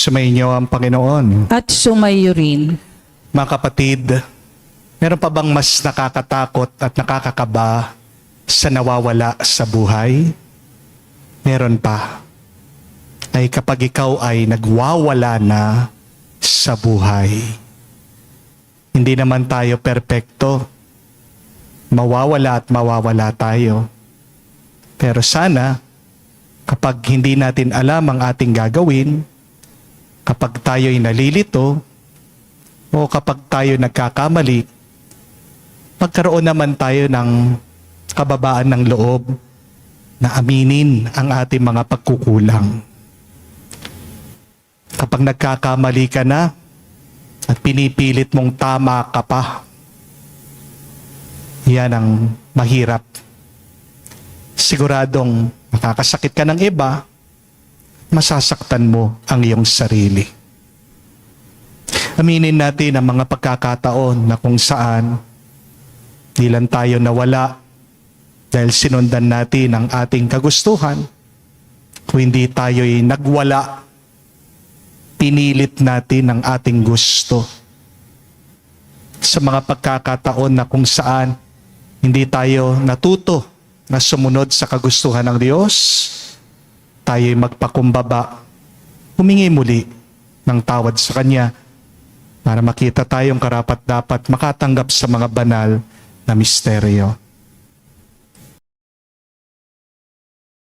Sumainyo ang Panginoon. at sumayo rin. Mga kapatid, meron pa bang mas nakakatakot at nakakakaba sa nawawala sa buhay? Meron pa. Ay kapag ikaw ay nagwawala na sa buhay. Hindi naman tayo perpekto. Mawawala at mawawala tayo. Pero sana, kapag hindi natin alam ang ating gagawin, kapag tayo'y nalilito, o kapag tayo nagkakamali, magkaroon naman tayo ng kababaan ng loob na aminin ang ating mga pagkukulang. Kapag nagkakamali ka na at pinipilit mong tama ka pa, yan ang mahirap. Siguradong makakasakit ka ng iba, masasaktan mo ang iyong sarili. Aminin natin ang mga pagkakataon na kung saan di lang tayo nawala dahil sinundan natin ang ating kagustuhan. Kung hindi tayo'y nagwala, pinilit natin ang ating gusto. Sa mga pagkakataon na kung saan hindi tayo natuto na sumunod sa kagustuhan ng Diyos, tayo'y magpakumbaba, humingi muli ng tawad sa Kanya para makita tayong karapat dapat makatanggap sa mga banal na misteryo.